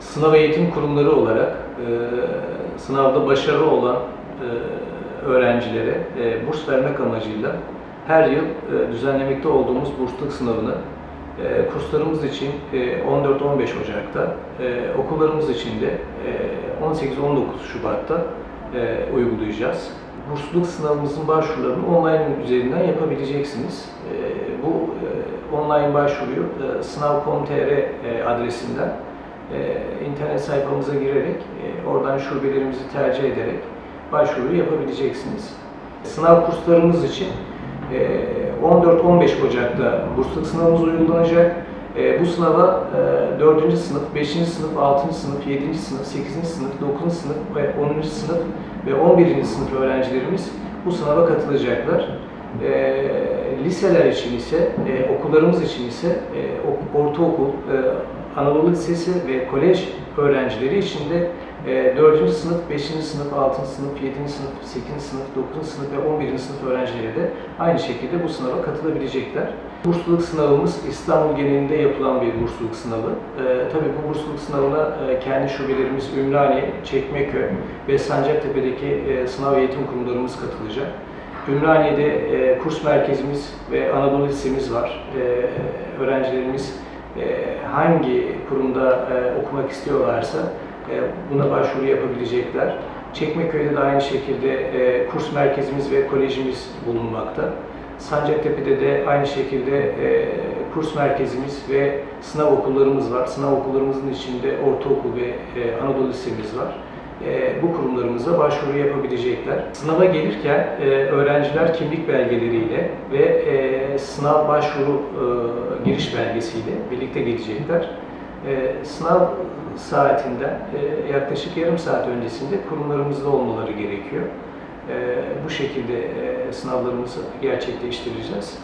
sınav eğitim kurumları olarak e, sınavda başarılı olan e, öğrencilere e, burs vermek amacıyla her yıl e, düzenlemekte olduğumuz bursluluk sınavını e, kurslarımız için e, 14-15 Ocak'ta, e, okullarımız için de e, 18-19 Şubat'ta e, uygulayacağız. Bursluluk sınavımızın başvurularını online üzerinden yapabileceksiniz. E, bu e, online başvuruyu e, sınav.com.tr e, adresinden e, internet sayfamıza girerek, e, oradan şubelerimizi tercih ederek başvuruyu yapabileceksiniz. Sınav kurslarımız için e, 14-15 Ocak'ta bursluluk sınavımız uygulanacak. E, Bu sınava e, 4. sınıf, 5. sınıf, 6. sınıf, 7. sınıf, 8. sınıf, 9. sınıf ve 10. sınıf ve 11. sınıf öğrencilerimiz bu sınava katılacaklar. E, liseler için ise, e, okullarımız için ise e, ok- ortaokul, e, Anadolu Lisesi ve kolej öğrencileri için de e, 4. sınıf, 5. sınıf, 6. sınıf, 7. sınıf, 8. sınıf, 9. sınıf ve 11. sınıf öğrencileri de aynı şekilde bu sınava katılabilecekler. Bursluluk sınavımız İstanbul genelinde yapılan bir bursluluk sınavı. E, tabii bu bursluluk sınavına e, kendi şubelerimiz Ümraniye, Çekmeköy ve Sancaktepe'deki e, sınav eğitim kurumlarımız katılacak. Ümraniye'de e, kurs merkezimiz ve Anadolu Lisemiz var. E, öğrencilerimiz e, hangi kurumda e, okumak istiyorlarsa e, buna başvuru yapabilecekler. Çekmeköy'de de aynı şekilde e, kurs merkezimiz ve kolejimiz bulunmakta. Sancaktepe'de de aynı şekilde kurs merkezimiz ve sınav okullarımız var. Sınav okullarımızın içinde ortaokul ve Anadolu Lisemiz var. E, bu kurumlarımıza başvuru yapabilecekler. Sınava gelirken e, öğrenciler kimlik belgeleriyle ve e, sınav başvuru giriş belgesiyle birlikte gelecekler. Sınav saatinden e, yaklaşık yarım saat öncesinde kurumlarımızda olmaları gerekiyor. Bu şekilde sınavlarımızı gerçekleştireceğiz.